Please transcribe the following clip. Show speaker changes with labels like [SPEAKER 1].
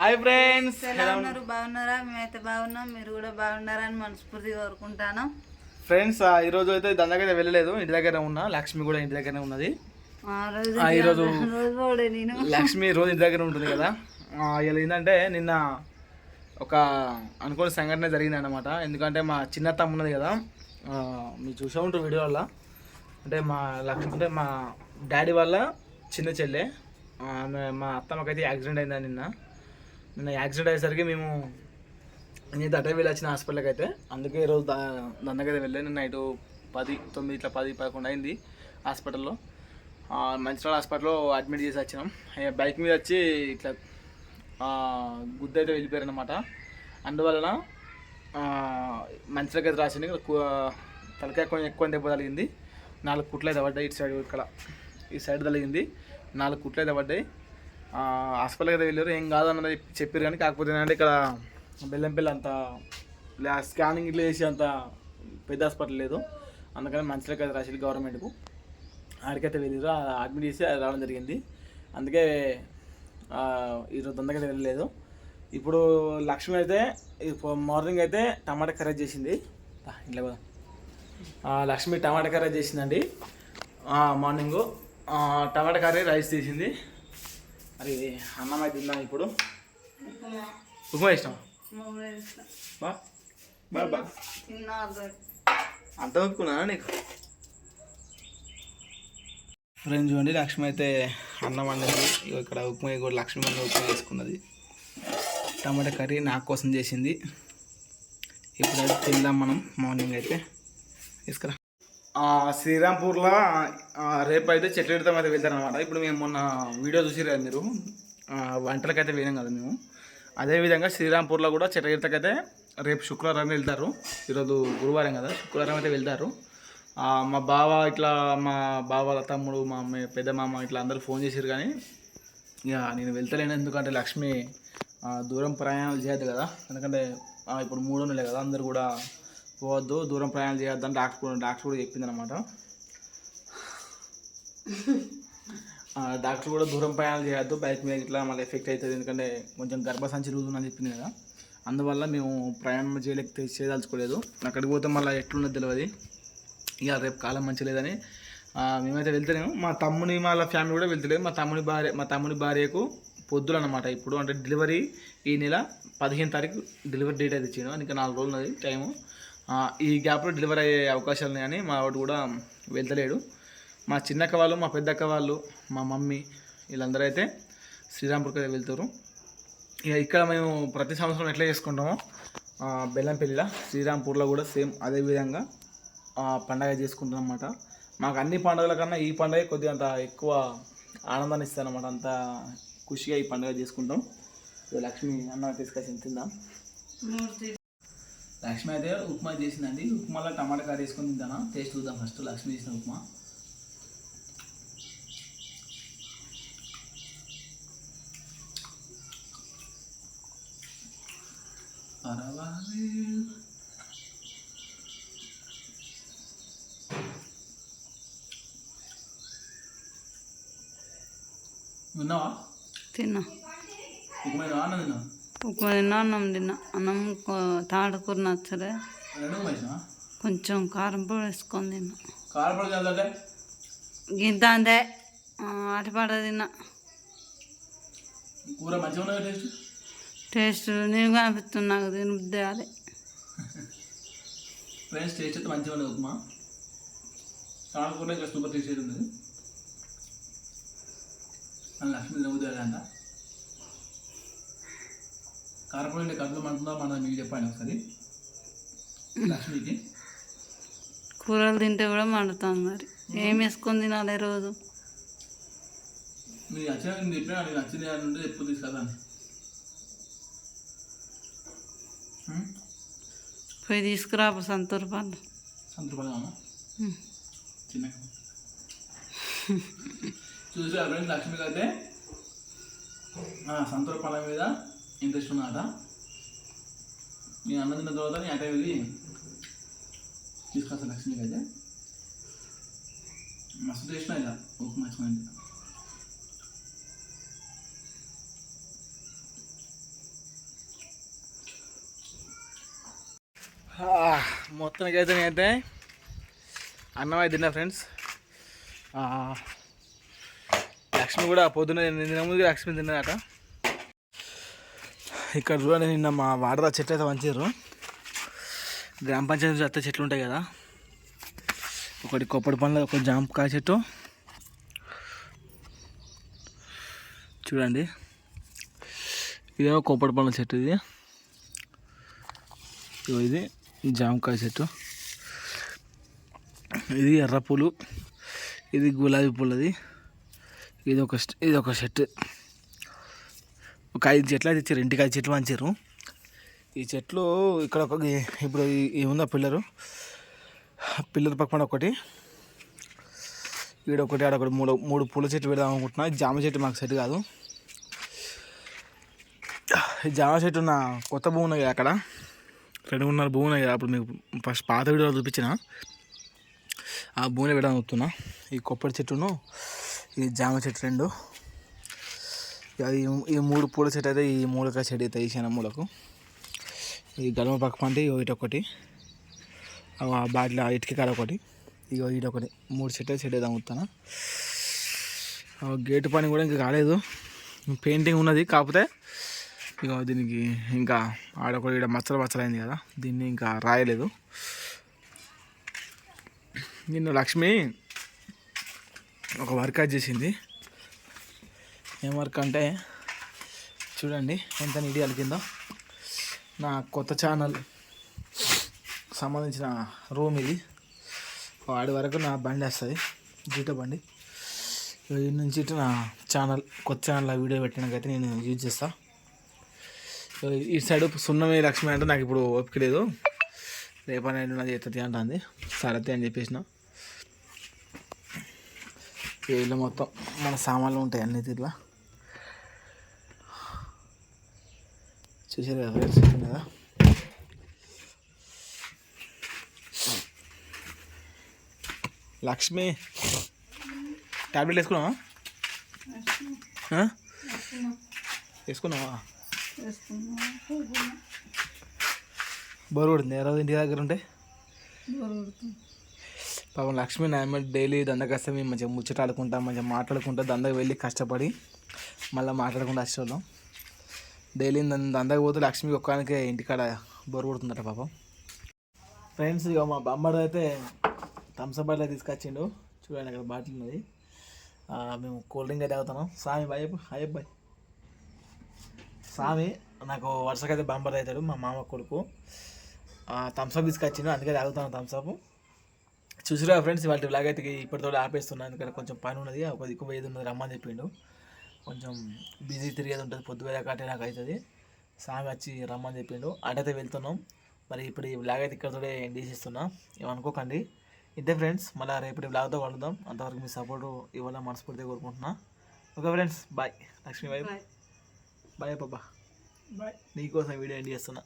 [SPEAKER 1] Hi friends.
[SPEAKER 2] ఎలా ఉన్నారు? బాగున్నారా? మేమైతే బాగున్నాం. మీరు కూడా బాగున్నారని మనస్ఫూర్తిగా కోరుకుంటాను.
[SPEAKER 1] ఫ్రెండ్స్ ఆ, ఈ రోజు అయితే దాని దగ్గర వెళ్ళలేదు. ఇంటి దగ్గర ఉన్నా. లక్ష్మి కూడా ఇంటి దగ్గరనే ఉన్నది. ఈరోజు లక్ష్మి రోజు ఇంటి దగ్గర ఉంటుంది కదా. ఇలా ఏంటంటే నిన్న ఒక అనుకోని సంఘటన జరిగింది అనమాట ఎందుకంటే మా చిన్న ఉన్నది కదా. మీరు చూసే ఉంటారు వీడియో వల్ల అంటే మా లక్ష్మి అంటే మా డాడీ వాళ్ళ చిన్న చెల్లె. మా అత్తమ్మకైతే యాక్సిడెంట్ అయిందా నిన్న. నిన్న యాక్సిడెంట్ అయ్యేసరికి మేము నేను అటే వెళ్ళొచ్చిన హాస్పిటల్కి అయితే అందుకే ఈరోజు దా దాని వెళ్ళాను నైట్ పది తొమ్మిది ఇట్లా పది పదకొండు అయింది హాస్పిటల్లో. ఆ, మంచిర్యాల హాస్పిటల్లో అడ్మిట్ చేసి వచ్చినాం. బైక్ మీద వచ్చి ఇట్లా గుద్ద అయితే వెళ్ళిపోయారు అనమాట అందువలన ఆ, అయితే రాసింది తలకాయ కొంచెం ఎక్కువ దెబ్బ తగిలింది. నాలుగు కుట్లు అయితే పడ్డాయి ఇటు సైడ్ ఇక్కడ. ఈ సైడ్ తగిలింది నాలుగు కుట్లు అయితే పడ్డాయి. హాస్పిటల్కి అయితే వెళ్ళారు. ఏం కాదు అన్నది చెప్పారు కానీ కాకపోతే ఏంటంటే ఇక్కడ బెల్లంపల్లి అంత స్కానింగ్ ఇట్లా చేసి అంత పెద్ద హాస్పిటల్ లేదు. అందుకని మంచిర్యాలకి అయితే రాసింది గవర్నమెంట్కు. ఆడికైతే వెళ్ళారు. అడ్మిట్ చేసి అది రావడం జరిగింది. అందుకే ఈరోజు అందరికైతే వెళ్ళలేదు. ఇప్పుడు లక్ష్మి అయితే మార్నింగ్ అయితే టమాటా కర్రీ చేసింది. ఇంట్లో కదా లక్ష్మి టమాటా కర్రీ చేసిందండి. మార్నింగు. టమాటా కర్రీ రైస్ చేసింది. మరి అన్నం అయితే తిందాం ఇప్పుడు. ఉప్మా. ఇష్టం అంత ఒప్పుకున్నా నీకు? ఫ్రెండ్స్ చూడండి లక్ష్మి అయితే అన్నం వండింది. ఇక్కడ ఉప్మా కూడా లక్ష్మి అన్న ఉప్మా చేసుకున్నది. టమాటా కర్రీ నా కోసం చేసింది. ఇప్పుడైతే తిందాం మనం మార్నింగ్ అయితే. తీసుకురా. శ్రీరాంపూర్లో రేపు అయితే చెట్లు ఎడతాం అయితే వెళ్తారనమాట ఇప్పుడు మేము మొన్న వీడియో చూసిరు కదా మీరు? వంటలకైతే వేయడం కదా మేము. అదేవిధంగా శ్రీరాంపూర్లో కూడా చెట్ల ఎడతకైతే రేపు శుక్రవారం వెళ్తారు. ఈరోజు గురువారం కదా శుక్రవారం అయితే వెళ్తారు. మా బావ ఇట్లా మా బావ తమ్ముడు మా అమ్మాయి పెద్ద మామ ఇట్లా అందరూ ఫోన్ చేశారు కానీ ఇక నేను వెళ్తలేను. ఎందుకంటే లక్ష్మి దూరం ప్రయాణాలు చేయదు కదా. ఎందుకంటే ఇప్పుడు మూడు నెలలు కదా అందరు కూడా పోవద్దు దూరం ప్రయాణం చేయొద్దు అని డాక్టర్ కూడా డాక్టర్ కూడా చెప్పింది అనమాట డాక్టర్ కూడా దూరం ప్రయాణాలు చేయొద్దు బైక్ మీద ఇట్లా మళ్ళీ ఎఫెక్ట్ అవుతుంది ఎందుకంటే కొంచెం గర్భసంచి రోజు అని చెప్పింది కదా. అందువల్ల మేము ప్రయాణం చేయలేక చేయదలుచుకోలేదు. అక్కడికి పోతే మళ్ళీ ఎట్లున్నది తెలియదు ఇక రేపు కాలం మంచి లేదని మేమైతే వెళ్తలేము. మా తమ్ముని వాళ్ళ ఫ్యామిలీ కూడా వెళ్తలేదు. మా తమ్ముని భార్య మా తమ్ముని భార్యకు పొద్దులు అనమాట ఇప్పుడు. అంటే డెలివరీ ఈ నెల పదిహేను తారీఖు డెలివరీ డేట్ అయితే ఇచ్చాను ఇంకా నాలుగు రోజులు ఉన్నది టైము. ఈ గ్యాప్లో డెలివరీ అయ్యే అవకాశాలు ఉన్నాయని మా వాడు కూడా వెళ్తలేడు. మా చిన్నక్క వాళ్ళు మా పెద్దక్క వాళ్ళు మా మమ్మీ వీళ్ళందరూ అయితే శ్రీరాంపూర్కి అయితే వెళ్తారు. ఇక ఇక్కడ మేము ప్రతి సంవత్సరం ఎట్లా చేసుకుంటామో బెల్లంపల్లిలో శ్రీరాంపూర్లో కూడా సేమ్ అదే విధంగా పండగ చేసుకుంటాం అనమాట మాకు అన్ని పండుగల కన్నా ఈ పండుగ కొద్దిగా అంత ఎక్కువ ఆనందాన్ని ఇస్తుంది అనమాట అంత ఖుషిగా ఈ పండుగ చేసుకుంటాం. లక్ష్మి అన్న తీసుకొచ్చి తిందాం. లక్ష్మి అయితే ఉప్మా చేసిందండి. ఉప్మాలో టమాటా కర్రీ వేసుకొని తింటాను? టేస్ట్ చూద్దాం ఫస్ట్ లక్ష్మి చేసిన ఉప్మా. పర్వాలేదు. ఉన్నావా
[SPEAKER 2] తిన్నా.
[SPEAKER 1] ఉప్మా
[SPEAKER 2] తిన్నా అన్నం తిన్నా అన్నం తాటకూర నచ్చలే
[SPEAKER 1] రెండు ఉప్మా తిన్నావా
[SPEAKER 2] కొంచెం కారం పొడి వేసుకొని తిన్నా
[SPEAKER 1] కారపొడి చల్లంటే
[SPEAKER 2] గింత అంతే అటుపాట తిన్నా
[SPEAKER 1] కూర మంచిగా ఉన్నది టేస్ట్
[SPEAKER 2] టేస్ట్ నేను కనిపిస్తుంది నాకు తిని బుద్ధి అది
[SPEAKER 1] ఫ్రెండ్స్ టేస్ట్ అయితే మంచిగా ఉన్నది ఉప్మా చాలా కూర ఇంకా సూపర్ టేస్ట్ అయితే ఉన్నది అని లక్ష్మి నవ్వుతుంది అంట కారపొడి అంటే కడుపులో మంటుందా? మన మీకు చెప్పండి ఒకసారి. లక్ష్మికి.
[SPEAKER 2] కూరలు తింటే కూడా మండుతుంది మరి. ఏం వేసుకొని తినాలి రోజు
[SPEAKER 1] నీకు నచ్చిన నేను చెప్పినా నీకు నచ్చింది అని ఉంటే ఎప్పుడు తీసుకెళ్తాను
[SPEAKER 2] పోయి తీసుకురా సంతూరు పండు.
[SPEAKER 1] సంతృప్తిగా ఉన్నా
[SPEAKER 2] ఉమ్.
[SPEAKER 1] చిన్న చూసి ఫ్రెండ్స్ లక్ష్మికి అయితే సంతూర పళ్ళ మీద ఇంకా ఇష్టమాట నేను అన్న తిన్న తర్వాత నేను అటే వెళ్ళి తీసుకొస్తాను లక్ష్మికి అయితే మస్తు టేస్ట్ ఇలా ఒక మంచి మంది అయితే నేనైతే అన్నం తిన్నా ఫ్రెండ్స్ లక్ష్మి కూడా పొద్దున్న తిన్నాము లక్ష్మి తిన్నారట ఇక్కడ చూడండి నిన్న మా వాడరా చెట్లు అయితే పంచారు గ్రామ పంచాయతీ నుంచి అత్తే చెట్లు ఉంటాయి కదా. ఒకటి కొప్పటి పండ్ల ఒక జామకాయ చెట్టు. చూడండి. ఇదేమో కొప్పటి పండ్ల చెట్టు ఇది. ఇది జామకాయ చెట్టు. ఇది ఎర్ర పూలు. ఇది గులాబీ పూలది. ఇది ఒక ఇది ఒక చెట్టు ఒక ఐదు చెట్లు అయితే ఇచ్చారు ఇంటికి ఐదు చెట్లు పంచారు. ఈ చెట్లు ఇక్కడ ఒక ఇప్పుడు ఏముందో పిల్లరు? పిల్లర్ పక్కన ఒకటి. ఈడ ఒకటి ఆడ ఒకటి మూడు మూడు పూల చెట్లు పెడదాం అనుకుంటున్నా. ఈ జామ చెట్టు మాకు సెట్ కాదు. ఈ జామ చెట్టు ఉన్న కొత్త భూమి ఉన్నాయి కదా అక్కడ. రెండున్నర భూమి ఉన్నాయి కదా అప్పుడు మీకు ఫస్ట్ పాత వీడియోలో చూపించిన. ఆ భూమిలో పెడదాం చూస్తున్నా ఈ కొబ్బరి చెట్టును ఈ జామ చెట్టు రెండు. ఈ ఈ మూడు పూల చెట్టు అయితే ఈ మూలక చెట్టు అయితే ఈశాన మూలకు ఈ గడమ పక్క పంట ఇటు ఒకటి ఆ బాటిల్ ఇటుక కాడ ఒకటి ఇగో ఇటు ఒకటి. మూడు చెట్టు చెట్టు అయితే అమ్ముతాను గేటు పని కూడా ఇంకా కాలేదు. పెయింటింగ్ ఉన్నది కాకపోతే ఇక దీనికి ఇంకా ఆడొకటి ఇక్కడ మచ్చలు మచ్చలైంది కదా దీన్ని ఇంకా రాయలేదు. నిన్న లక్ష్మి ఒక వర్కౌట్ చేసింది. ఏం వర్క్ అంటే చూడండి ఎంత నీటి అలికిందో నా కొత్త ఛానల్ సంబంధించిన రూమ్ ఇది. వాడి వరకు నా బండి వస్తుంది జీటో బండి. ఈ నుంచి ఇటు నా ఛానల్ కొత్త ఛానల్ వీడియో పెట్టడానికైతే నేను యూజ్ చేస్తా. ఈ సైడ్ సున్నమే లక్ష్మి అంటే నాకు ఇప్పుడు ఓపిక లేదు. రేపనే నాది ఎత్తది అంటుంది. సరతి అని చెప్పేసిన. ఇల్లు మొత్తం మన సామాన్లు ఉంటాయి అన్ని తిట్లా చూసారు కదా ఫ్రెండ్స్ కదా లక్ష్మి టాబ్లెట్ వేసుకున్నావా? వేసుకున్నావా బోరు కొడుతుంది ఏ రోజు ఇంటి దగ్గర ఉంటే పాపం లక్ష్మి నాయమ్మ డైలీ దందకు వస్తే మేము మంచిగా ముచ్చట ఆడుకుంటా మంచిగా మాట్లాడుకుంటా దందకు వెళ్ళి కష్టపడి మళ్ళీ మాట్లాడకుండా వచ్చేవాళ్ళం డైలీ అందరికి పోతే లక్ష్మికి ఒక్కదానికే ఇంటికాడ బొరు కొడుతుందట పాపం. ఫ్రెండ్స్ ఇక మా బొమ్మడు అయితే థమ్స్అప్ బాటిల్ తీసుకొచ్చిండు. చూడండి అక్కడ బాటిల్ ఉన్నది. మేము కూల్ డ్రింక్ అయితే తాగుతున్నాం. సామి బాయ్ హాయ్ బాయ్ స్వామి నాకు వరుసకైతే బంబర్ అవుతాడు మా మామ కొడుకు. థమ్స్అప్ తీసుకొచ్చిండు అందుకే తాగుతాను థమ్స్అప్ చూసిరా ఫ్రెండ్స్ వాళ్ళ బ్లాగ్ అయితే ఇప్పటితో ఆపేస్తున్నాను ఎందుకంటే కొంచెం పని ఉన్నది ఒక దిక్కు ఏది ఉన్నది రమ్మని చెప్పిండు. కొంచెం బిజీ తిరిగేది ఉంటుంది. పొద్దు పోయే కాటే నాకు అవుతుంది స్వామి వచ్చి రమ్మని చెప్పిండు. అటైతే వెళ్తున్నాం. మరి ఇప్పుడు ఈ బ్లాగ్ అయితే ఇక్కడతో ఎండ్ చేసేస్తున్నా. ఏమనుకోకండి ఇంతే ఫ్రెండ్స్ మళ్ళీ రేపటి బ్లాగ్తో కలుద్దాం. అంతవరకు మీ సపోర్ట్ ఇవ్వాలని మనస్ఫూర్తిగా కోరుకుంటున్నా. Okay friends bye Lakshmi bye bye పాపా బాయ్ నీకోసం వీడియో ఎండ్ చేస్తున్నా.